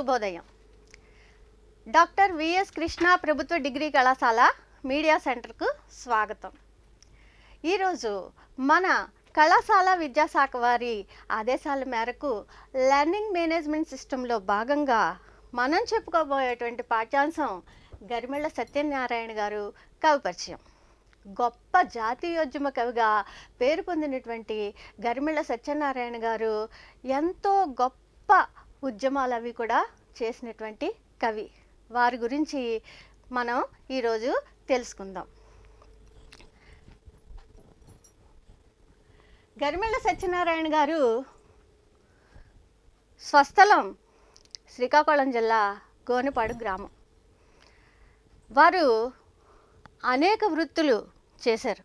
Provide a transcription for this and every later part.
శుభోదయం. Doctor VS Krishna ప్రభుత్వ degree కళాశాల మీడియా సెంటర్కు స్వాగతం. ఈరోజు మన కళాశాల విద్యాశాఖ వారి ఆదేశాల మేరకు లెర్నింగ్ మేనేజ్మెంట్ సిస్టంలో భాగంగా మనం చెప్పుకోబోయేటువంటి పాఠ్యాంశం గరిమెళ్ళ సత్యనారాయణ గారు కవి పరిచయం గొప్ప జాతీయోద్యమ కవిగా పేరు పొందినటువంటి గరిమెళ్ళ సత్యనారాయణ గారు ఎంతో గొప్ప ఉద్యమాలు అవి కూడా చేసినటువంటి కవి. వారి గురించి మనం ఈరోజు తెలుసుకుందాం. గరిమెళ్ళ సత్యనారాయణ గారు స్వస్థలం శ్రీకాకుళం జిల్లా గోనెపాడు గ్రామం. వారు అనేక వృత్తులు చేశారు.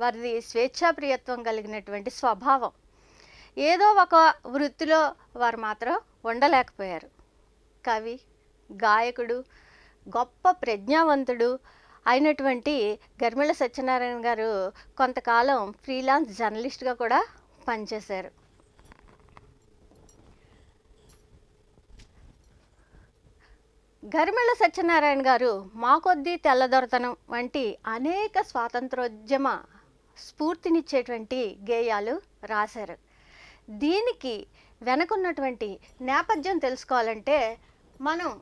వారిది స్వేచ్ఛాప్రియత్వం కలిగినటువంటి స్వభావం. ఏదో ఒక వృత్తిలో వారు మాత్రం ఉండలేకపోయారు. కవి గాయకుడు గొప్ప ప్రజ్ఞావంతుడు అయినటువంటి గర్మిళ సత్యనారాయణ గారు కొంతకాలం ఫ్రీలాన్స్ జర్నలిస్ట్గా కూడా పనిచేశారు. గరిమెళ్ళ సత్యనారాయణ గారు మా కొద్దీ తెల్లదొరతనం వంటి అనేక స్వాతంత్రోద్యమ స్ఫూర్తినిచ్చేటువంటి గేయాలు రాశారు. దీనికి వెనకున్నటువంటి నేపథ్యం తెలుసుకోవాలంటే మనం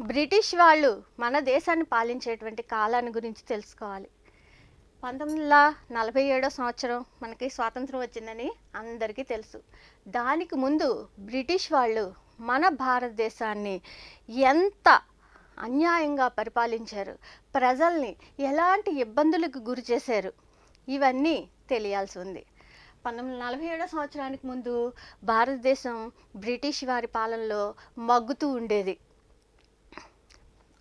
బ్రిటిష్ వాళ్ళు మన దేశాన్ని పాలించేటువంటి కాలాన్ని గురించి తెలుసుకోవాలి. పంతొమ్మిది వందల నలభై ఏడో సంవత్సరం మనకి స్వాతంత్రం వచ్చిందని అందరికీ తెలుసు. దానికి ముందు బ్రిటిష్ వాళ్ళు మన భారతదేశాన్ని ఎంత అన్యాయంగా పరిపాలించారు ప్రజల్ని ఎలాంటి ఇబ్బందులకు గురి చేశారు ఇవన్నీ తెలియాల్సి ఉంది. పంతొమ్మిది వందల నలభై ఏడో సంవత్సరానికి ముందు భారతదేశం బ్రిటిష్ వారి పాలనలో మగ్గుతూ ఉండేది.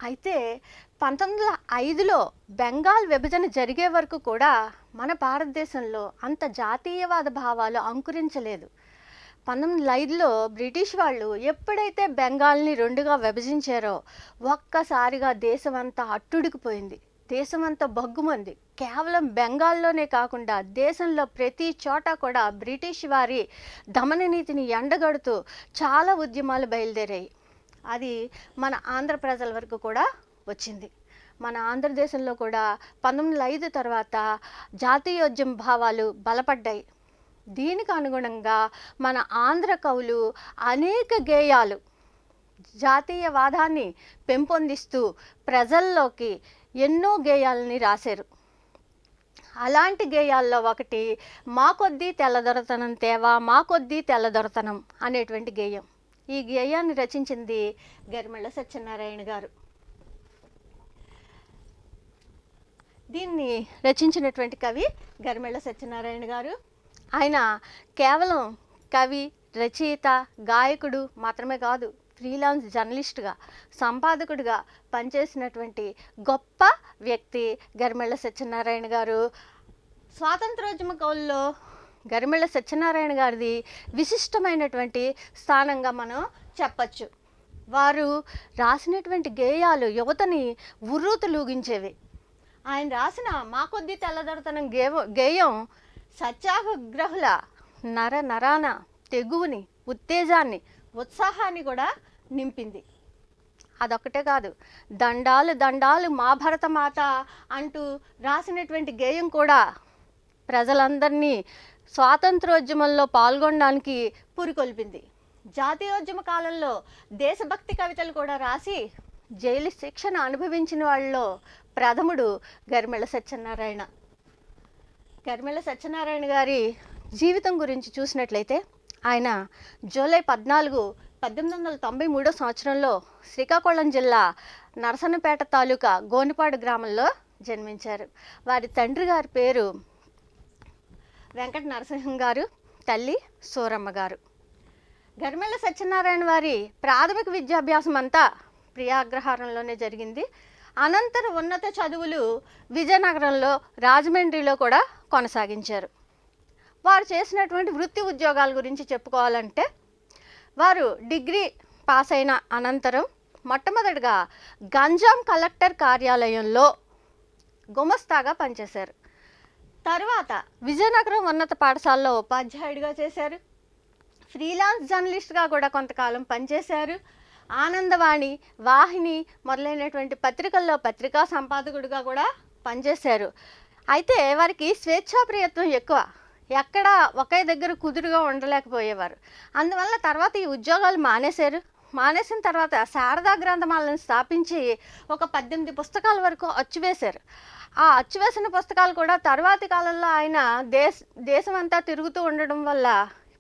అయితే పంతొమ్మిది వందల ఐదులో బెంగాల్ విభజన జరిగే వరకు కూడా మన భారతదేశంలో అంత జాతీయవాద భావాలు అంకురించలేదు. పంతొమ్మిది వందల ఐదులో బ్రిటిష్ వాళ్ళు ఎప్పుడైతే బెంగాల్ని రెండుగా విభజించారో ఒక్కసారిగా దేశం అంతా అట్టుడికిపోయింది. దేశం బగ్గుమంది కేవలం బెంగాల్లోనే కాకుండా దేశంలో ప్రతి చోట కూడా బ్రిటిష్ వారి దమన నీతిని ఎండగడుతూ చాలా ఉద్యమాలు బయలుదేరాయి. అది మన ఆంధ్ర ప్రజల వరకు కూడా వచ్చింది. మన ఆంధ్రదేశంలో కూడా పంతొమ్మిది వందల ఐదు తర్వాత జాతీయోద్యమ భావాలు బలపడ్డాయి. దీనికి అనుగుణంగా మన ఆంధ్ర కవులు అనేక గేయాలు జాతీయవాదాన్ని పెంపొందిస్తూ ప్రజల్లోకి ఎన్నో గేయాలని రాశారు. అలాంటి గేయాల్లో ఒకటి మా కొద్దీ తెల్లదొరతనం తేవా మా కొద్దీ తెల్లదొరతనం అనేటువంటి గేయం. ఈ గేయాన్ని రచించింది గరిమళ్ళ సత్యనారాయణ గారు. దీన్ని రచించినటువంటి కవి గరిమెళ్ళ సత్యనారాయణ గారు. ఆయన కేవలం కవి రచయిత గాయకుడు మాత్రమే కాదు ఫ్రీలాన్స్ జర్నలిస్ట్గా సంపాదకుడిగా పనిచేసినటువంటి గొప్ప వ్యక్తి గరిమెళ్ళ సత్యనారాయణ గారు. స్వాతంత్రోద్యమ కవుల్లో గరిమెళ్ళ సత్యనారాయణ గారిది విశిష్టమైనటువంటి స్థానంగా మనం చెప్పచ్చు. వారు రాసినటువంటి గేయాలు యువతని ఉర్రూతలూగించేవి. ఆయన రాసిన మా కొద్ది తెల్లదొరతనం గేవ గేయం సత్యాగ్రహుల నర నరాన తెగువుని ఉత్తేజాన్ని ఉత్సాహాన్ని కూడా నింపింది. అదొక్కటే కాదు దండాలు దండాలు మా భరతమాత అంటూ రాసినటువంటి గేయం కూడా ప్రజలందరినీ స్వాతంత్రోద్యమంలో పాల్గొనడానికి పురికొల్పింది. జాతీయోద్యమ కాలంలో దేశభక్తి కవితలు కూడా రాసి జైలు శిక్షణ అనుభవించిన వాళ్ళలో ప్రథముడు గరిమెళ సత్యనారాయణ. గరిమెళ సత్యనారాయణ గారి జీవితం గురించి చూసినట్లయితే ఆయన జూలై పద్నాలుగు పద్దెనిమిది వందల తొంభై మూడో సంవత్సరంలో శ్రీకాకుళం జిల్లా నరసన్నపేట తాలూకా గోనిపాడు గ్రామంలో జన్మించారు. వారి తండ్రి గారి పేరు వెంకట నరసింహం గారు తల్లి సూరమ్మ గారు. గరిమెళ్ళ సత్యనారాయణ వారి ప్రాథమిక విద్యాభ్యాసం అంతా ప్రియాగ్రహారంలోనే జరిగింది. అనంతర ఉన్నత చదువులు విజయనగరంలో రాజమండ్రిలో కూడా కొనసాగించారు. వారు చేసినటువంటి వృత్తి ఉద్యోగాల గురించి చెప్పుకోవాలంటే వారు డిగ్రీ పాస్ అయిన అనంతరం మొట్టమొదటిగా గంజాం కలెక్టర్ కార్యాలయంలో గుమస్తాగా పనిచేశారు. తర్వాత విజయనగరం ఉన్నత పాఠశాలలో ఉపాధ్యాయుడిగా చేశారు. ఫ్రీలాన్స్ జర్నలిస్ట్గా కూడా కొంతకాలం పనిచేశారు. ఆనందవాణి వాహిని మొదలైనటువంటి పత్రికల్లో పత్రికా సంపాదకుడిగా కూడా పనిచేశారు. అయితే వారికి స్వేచ్ఛాప్రియత్వం ఎక్కువ. ఎక్కడ ఒకే దగ్గర కుదురుగా ఉండలేకపోయేవారు. అందువల్ల తర్వాత ఈ ఉద్యోగాలు మానేశారు. మానేసిన తర్వాత శారదా గ్రంథమాలను స్థాపించి ఒక పద్దెనిమిది పుస్తకాల వరకు అచ్చువేశారు ఆ అచ్చువేసిన పుస్తకాలు కూడా తర్వాతి కాలంలో ఆయన దేశ దేశమంతా తిరుగుతూ ఉండడం వల్ల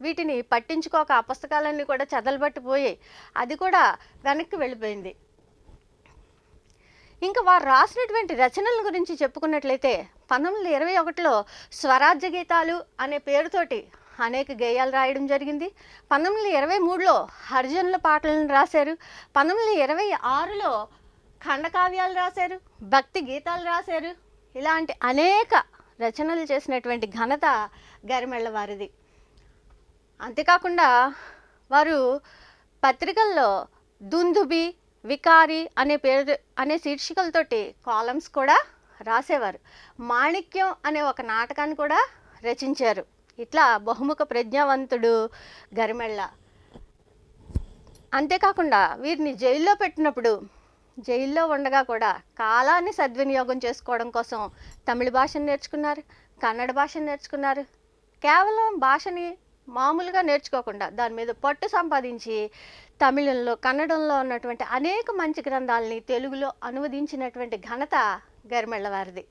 వీటిని పట్టించుకోక ఆ పుస్తకాలన్నీ కూడా చదలబట్టిపోయి అది కూడా వెనక్కి వెళ్ళిపోయింది. ఇంకా వారు రాసినటువంటి రచనల గురించి చెప్పుకున్నట్లయితే పంతొమ్మిది వందల ఇరవై ఒకటిలో స్వరాజ్య గీతాలు అనే పేరుతోటి అనేక గేయాలు రాయడం జరిగింది. పంతొమ్మిది వందల ఇరవై మూడులో హరిజనుల పాటలను రాశారు. పంతొమ్మిది వందల ఇరవై ఆరులో ఖండకావ్యాలు రాశారు. భక్తి గీతాలు రాశారు. ఇలాంటి అనేక రచనలు చేసినటువంటి ఘనత గరిమెళ్ళ వారిది. అంతేకాకుండా వారు పత్రికల్లో దుందుబి వికారి అనే పేరు అనే శీర్షికలతోటి కాలమ్స్ కూడా రాసేవారు. మాణిక్యం అనే ఒక నాటకాన్ని కూడా రచించారు. ఇట్లా బహుముఖ ప్రజ్ఞావంతుడు గరిమెళ్ళ. అంతేకాకుండా వీరిని జైల్లో పెట్టినప్పుడు జైల్లో ఉండగా కూడా కాలాన్ని సద్వినియోగం చేసుకోవడం కోసం తమిళ భాషను నేర్చుకున్నారు కన్నడ భాషను నేర్చుకున్నారు. కేవలం భాషని మామూలుగా నేర్చుకోకుండా దాని మీద పట్టు సంపాదించి తమిళంలో కన్నడంలో ఉన్నటువంటి అనేక మంచి గ్రంథాలని తెలుగులో అనువదించినటువంటి ఘనత గరిమెళ్ళ వారిది.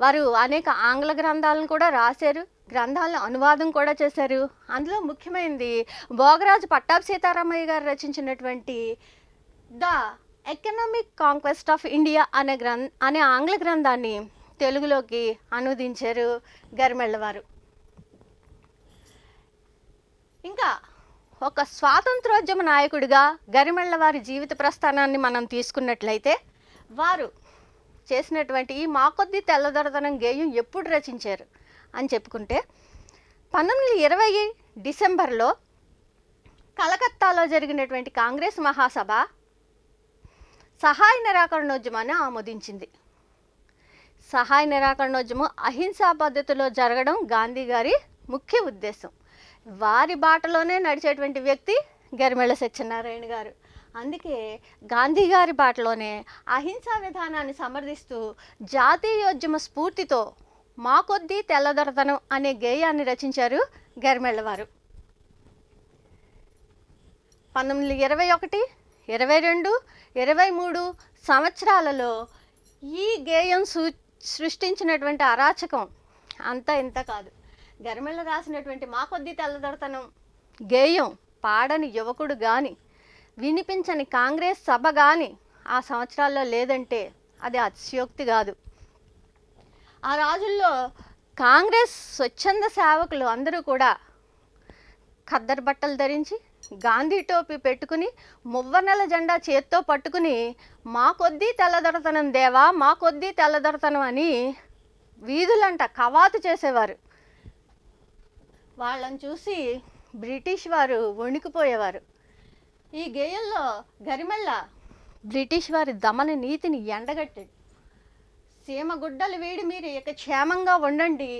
వారు అనేక ఆంగ్ల గ్రంథాలను కూడా రాశారు. గ్రంథాలను అనువాదం కూడా చేశారు. అందులో ముఖ్యమైనది భోగరాజు పట్టాభి సీతారామయ్య గారు రచించినటువంటి the economic conquest of India అనే గ్రం అనే ఆంగ్ల గ్రంథాన్ని తెలుగులోకి అనువదించారు గరిమెళ్ళవారు ఇంకా ఒక స్వాతంత్రోద్యమ నాయకుడిగా గరిమెళ్ళ వారి జీవిత ప్రస్థానాన్ని మనం తీసుకున్నట్లయితే వారు చేసినటువంటి ఈ మాకొద్ది తెల్లదొరదనం గేయం ఎప్పుడు రచించారు? అని చెప్పుకుంటే పంతొమ్మిది ఇరవై డిసెంబర్లో కలకత్తాలో జరిగినటువంటి కాంగ్రెస్ మహాసభ సహాయ నిరాకరణోద్యమాన్ని ఆమోదించింది. సహాయ నిరాకరణోద్యమం అహింసా పద్ధతిలో జరగడం గాంధీ గారి ముఖ్య ఉద్దేశం. వారి బాటలోనే నడిచేటువంటి వ్యక్తి గరిమెళ్ళ సత్యనారాయణ గారు. అందుకే గాంధీ గారి బాటలోనే అహింసా విధానాన్ని సమర్థిస్తూ జాతీయోద్యమ స్ఫూర్తితో మా కొద్దీ తెల్లదొరతనం అనే గేయాన్ని రచించారు గరిమెళ్ళవారు. పంతొమ్మిది ఇరవై ఒకటి ఇరవై రెండు ఇరవై మూడు సంవత్సరాలలో ఈ గేయం సూ సృష్టించినటువంటి అరాచకం అంతా ఇంత కాదు. గరిమెళ్ళ రాసినటువంటి మా కొద్ది తెల్లదొరతనం గేయం పాడని యువకుడు కానీ వినిపించని కాంగ్రెస్ సభ కానీ ఆ సంవత్సరాల్లో లేదంటే అది అతిశయోక్తి కాదు. ఆ రాజుల్లో కాంగ్రెస్ స్వచ్ఛంద సేవకులు అందరూ కూడా ఖద్దరు బట్టలు ధరించి గాంధీ టోపీ పెట్టుకుని మువ్వనెల జెండా చేత్తో పట్టుకుని మా కొద్దీ తెల్లదొరతనం దేవా మా కొద్దీ తెల్లదొరతనం అని వీధులంట కవాతు చేసేవారు. వాళ్ళని చూసి బ్రిటిష్ వారు వణికిపోయేవారు. ఈ గేయంలో గరిమెళ్ళ బ్రిటిష్ వారి దమన నీతిని ఎండగట్టాడు సీమ గుడ్డలు వేడి మీరు ఇక క్షేమంగా ఉండండి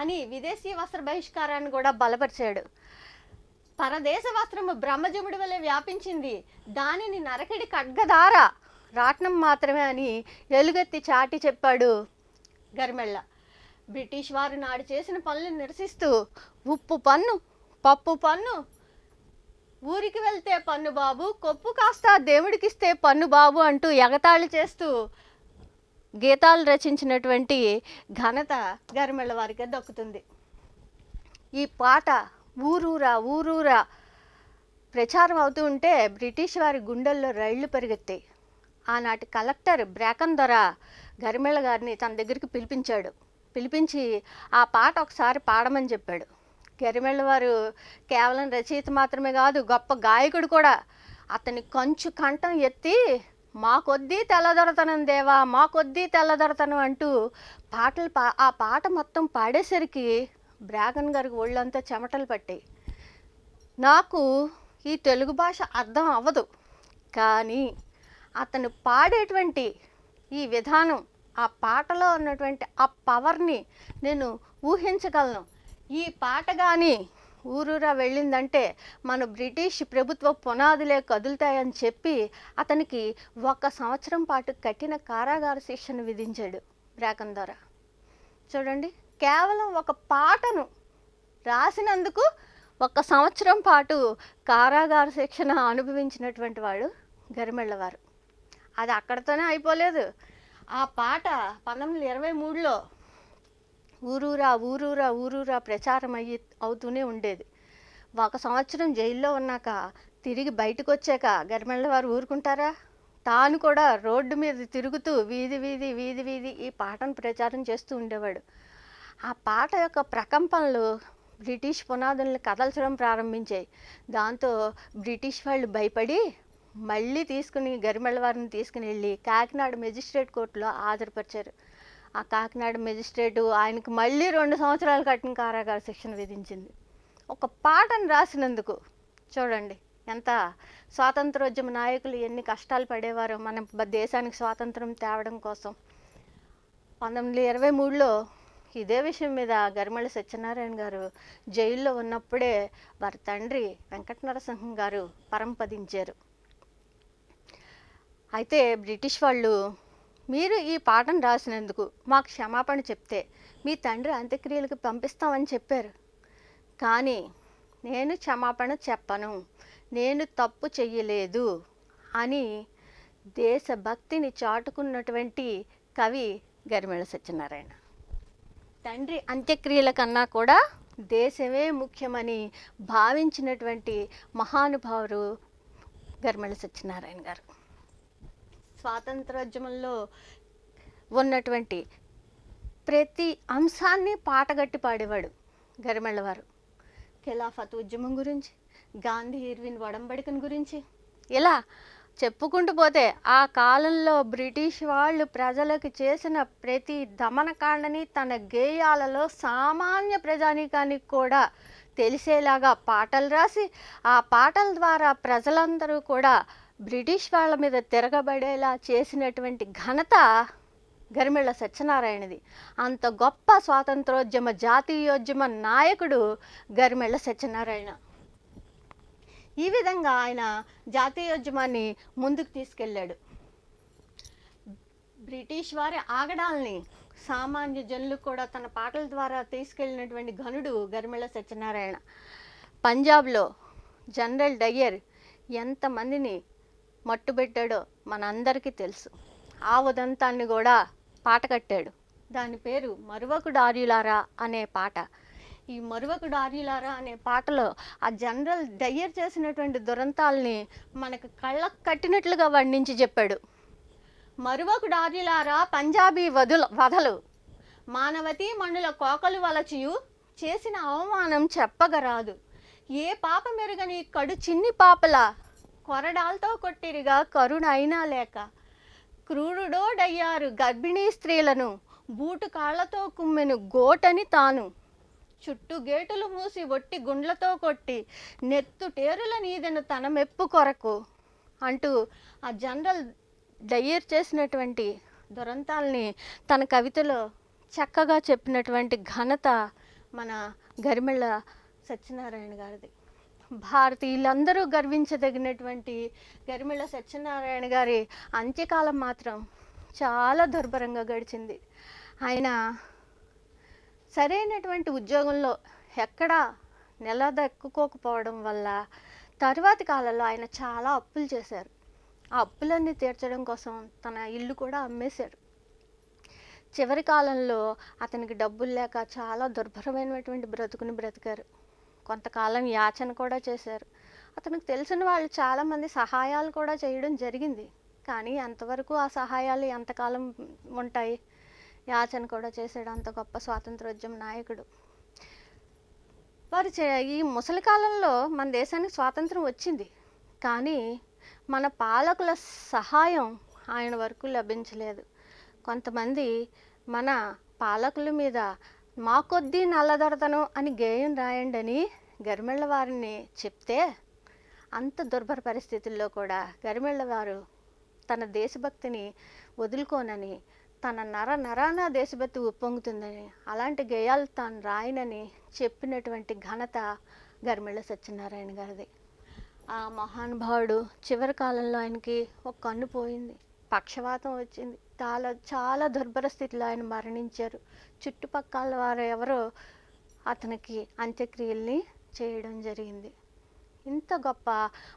అని విదేశీ వస్త్ర బహిష్కారాన్ని కూడా బలపరిచాడు. పరదేశ వస్త్రము బ్రహ్మజముడి వలె వ్యాపించింది. దానిని నరకడి ఖడ్గదార రాట్నం మాత్రమే అని ఎలుగెత్తి చాటి చెప్పాడు గరిమెళ్ళ. బ్రిటిష్ వారు నాడు చేసిన పనులు నిరసిస్తూ ఉప్పు పన్ను పప్పు పన్ను ఊరికి వెళ్తే పన్ను బాబు కొప్పు కాస్త దేవుడికిస్తే పన్ను బాబు అంటూ ఎగతాళి చేస్తూ గీతాలు రచించినటువంటి ఘనత గరిమెళ్ళ వారికి దక్కుతుంది. ఈ పాట ఊరూరా ఊరూరా ప్రచారం అవుతూ ఉంటే బ్రిటిష్ వారి గుండెల్లో రైళ్ళు పెరిగెత్తాయి. ఆనాటి కలెక్టర్ బ్రాకన్ దొర గరిమెళ్ళ గారిని తన దగ్గరికి పిలిపించాడు. పిలిపించి ఆ పాట ఒకసారి పాడమని చెప్పాడు. గరిమెళ్ళ వారు కేవలం రచయిత మాత్రమే కాదు గొప్ప గాయకుడు కూడా. అతని కంచు కంఠం ఎత్తి మా కొద్దీ తెల్లదొరతనం దేవా మా కొద్దీ తెల్లదొరతనం అంటూ పాటలు పా ఆ పాట మొత్తం పాడేసరికి బ్రాగన్ గారికి ఒళ్ళంతా చెమటలు పట్టాయి. నాకు ఈ తెలుగు భాష అర్థం అవ్వదు కానీ అతను పాడేటువంటి ఈ విధానం ఆ పాటలో ఉన్నటువంటి ఆ పవర్ని నేను ఊహించగలను. ఈ పాట కానీ ఊరూరా వెళ్ళిందంటే మన బ్రిటిష్ ప్రభుత్వ పునాదులే కదులుతాయని చెప్పి అతనికి ఒక సంవత్సరం పాటు కఠిన కారాగార శిక్షను విధించాడు బ్రాకన్ ద్వారా. చూడండి కేవలం ఒక పాటను రాసినందుకు ఒక సంవత్సరం పాటు కారాగార శిక్షణ అనుభవించినటువంటి వాడు గరిమెళ్ళవారు అది అక్కడితోనే అయిపోలేదు. ఆ పాట పంతొమ్మిది వందల ఇరవై మూడులో ఊరూరా ఊరూరా ఊరూరా ప్రచారం అయ్యి అవుతూనే ఉండేది. ఒక సంవత్సరం జైల్లో ఉన్నాక తిరిగి బయటకు వచ్చాక గరిమెళ్ళ వారు ఊరుకుంటారా? తాను కూడా రోడ్డు మీద తిరుగుతూ వీధి వీధి వీధి వీధి ఈ పాటను ప్రచారం చేస్తూ ఉండేవాడు. ఆ పాట యొక్క ప్రకంపనలు బ్రిటిష్ పునాదులను కదల్చడం ప్రారంభించాయి. దాంతో బ్రిటిష్ వాళ్ళు భయపడి మళ్ళీ తీసుకుని గరిమెళ్ళ వారిని తీసుకుని వెళ్ళి కాకినాడ మెజిస్ట్రేట్ కోర్టులో హాజరుపరిచారు. ఆ కాకినాడ మెజిస్ట్రేటు ఆయనకు మళ్ళీ రెండు సంవత్సరాలు కట్టిన కారాగార శిక్షణ విధించింది. ఒక పాటను రాసినందుకు చూడండి ఎంత స్వాతంత్రోద్యమ నాయకులు ఎన్ని కష్టాలు పడేవారు మన దేశానికి స్వాతంత్రం తేవడం కోసం. పంతొమ్మిది వందల ఇరవై మూడులో ఇదే విషయం మీద గరిమళ్ళ సత్యనారాయణ గారు జైల్లో ఉన్నప్పుడే వారి తండ్రి వెంకట నరసింహం గారు పరంపదించారు. అయితే బ్రిటిష్ వాళ్ళు మీరు ఈ పాటను రాసినందుకు మా క్షమాపణ చెప్తే మీ తండ్రి అంత్యక్రియలకు పంపిస్తామని చెప్పారు. కానీ నేను క్షమాపణ చెప్పను. నేను తప్పు చెయ్యలేదు అని దేశభక్తిని చాటుకున్నటువంటి కవి గరిమెళ సత్యనారాయణ. తండ్రి అంత్యక్రియల కన్నా కూడా దేశమే ముఖ్యమని భావించినటువంటి మహానుభావుడు గరిమెళ సత్యనారాయణ గారు. స్వాతంత్రోద్యమంలో ఉన్నటువంటి ప్రతి అంశాన్ని పాటగట్టి పాడేవాడు గరిమెళ్ళవారు ఖిలాఫత్ ఉద్యమం గురించి గాంధీ ఇర్విన్ వడంబడికన్ గురించి. ఇలా చెప్పుకుంటూ పోతే ఆ కాలంలో బ్రిటిష్ వాళ్ళు ప్రజలకు చేసిన ప్రతి దమనకాండని తన గేయాలలో సామాన్య ప్రజానీకానికి కూడా తెలిసేలాగా పాటలు రాసి ఆ పాటల ద్వారా ప్రజలందరూ కూడా బ్రిటిష్ వాళ్ళ మీద తిరగబడేలా చేసినటువంటి ఘనత గరిమెళ్ళ సత్యనారాయణది. అంత గొప్ప స్వాతంత్రోద్యమ జాతీయోద్యమ నాయకుడు గరిమెళ్ళ సత్యనారాయణ. ఈ విధంగా ఆయన జాతీయోద్యమాన్ని ముందుకు తీసుకెళ్ళాడు. బ్రిటిష్ వారి ఆగడాల్ని సామాన్య జనులు కూడా తన పాటల ద్వారా తీసుకెళ్ళినటువంటి ఘనుడు గరిమెళ్ళ సత్యనారాయణ. పంజాబ్లో జనరల్ డయ్యర్ ఎంతమందిని మట్టుబెట్టాడో మనందరికీ తెలుసు. ఆ ఉదంతాన్ని కూడా పాట కట్టాడు. దాని పేరు మరువకుడార్యులారా అనే పాట. ఈ మరువకుడార్యులారా అనే పాటలో ఆ జనరల్ డయ్యర్ చేసినటువంటి దురంతాల్ని మనకు కళ్ళకు కట్టినట్లుగా వర్ణించి చెప్పాడు. మరువకు డార్యులారా పంజాబీ వదుల వధలు మానవతీ మణుల కోకలు వలచియు చేసిన అవమానం చెప్పగరాదు. ఏ పాప మెరుగని కడు చిన్ని పాపల కొరడాలతో కొట్టిరిగా కరుణైనా అయినా లేక. క్రూరుడోడయ్యారు గర్భిణీ స్త్రీలను. బూటు కాళ్ళతో కుమ్మెను గోటని తాను. చుట్టూ గేటులు మూసి ఒట్టి గుండ్లతో కొట్టి నెత్తు టేరుల నీదెను తన మెప్పు కొరకు. అంటూ ఆ జనరల్ డయ్యర్ చేసినటువంటి దురంతాల్ని తన కవితలో చక్కగా చెప్పినటువంటి ఘనత మన గరిమెళ్ళ సత్యనారాయణ గారిది. భారతీయులందరూ గర్వించదగినటువంటి గరిమెళ్ళ సత్యనారాయణ గారి అంత్యకాలం మాత్రం చాలా దుర్భరంగా గడిచింది. ఆయన సరైనటువంటి ఉద్యోగంలో ఎక్కడా నిలదక్కుకోకపోవడం వల్ల తరువాతి కాలంలో ఆయన చాలా అప్పులు చేశారు. ఆ అప్పులన్నీ తీర్చడం కోసం తన ఇల్లు కూడా అమ్మేశారు. చివరి కాలంలో అతనికి డబ్బులు లేక చాలా దుర్భరమైనటువంటి బ్రతుకుని బ్రతికారు. కొంతకాలం యాచన కూడా చేశారు. అతనికి తెలిసిన వాళ్ళు చాలామంది సహాయాలు కూడా చేయడం జరిగింది. కానీ అంతవరకు ఆ సహాయాలు ఎంతకాలం ఉంటాయి? యాచన కూడా చేశాడు అంత గొప్ప స్వాతంత్రోద్యమ నాయకుడు. వారు చే- ఈ ముసలి కాలంలో మన దేశానికి స్వాతంత్రం వచ్చింది. కానీ మన పాలకుల సహాయం ఆయన వరకు లభించలేదు. కొంతమంది మన పాలకుల మీద మా కొద్దీ నల్లదొరతను అని గేయం రాయండి అని గరిమెళ్ళ వారిని చెప్తే అంత దుర్భర పరిస్థితుల్లో కూడా గరిమెళ్ళ వారు తన దేశభక్తిని వదులుకోనని తన నర నరాన దేశభక్తి ఉప్పొంగుతుందని అలాంటి గేయాలు తాను రాయనని చెప్పినటువంటి ఘనత గరిమెళ్ళ సత్యనారాయణ గారిది. ఆ మహానుభావుడు చివరి కాలంలో ఆయనకి ఒక కన్ను పోయింది. పక్షవాతం వచ్చింది. చాలా చాలా దుర్భర స్థితిలో ఆయన మరణించారు. చుట్టుపక్కల వారు ఎవరో అతనికి అంత్యక్రియల్ని చేయడం జరిగింది. ఇంత గొప్ప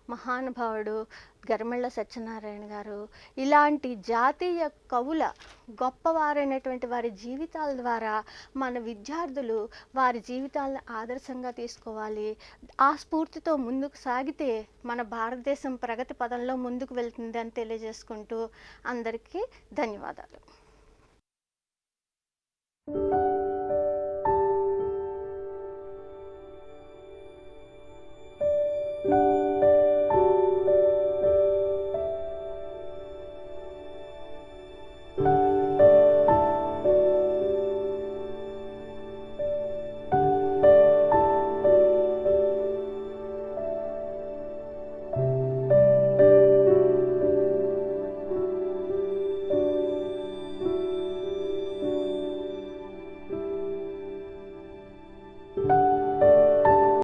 మహానుభావుడు గరిమెళ్ళ సత్యనారాయణ గారు. ఇలాంటి జాతీయ కవుల గొప్పవారైనటువంటి వారి జీవితాల ద్వారా మన విద్యార్థులు వారి జీవితాలను ఆదర్శంగా తీసుకోవాలి. ఆ స్ఫూర్తితో ముందుకు సాగితే మన భారతదేశం ప్రగతి పదంలో ముందుకు వెళ్తుంది అని తెలియజేసుకుంటూ అందరికీ ధన్యవాదాలు.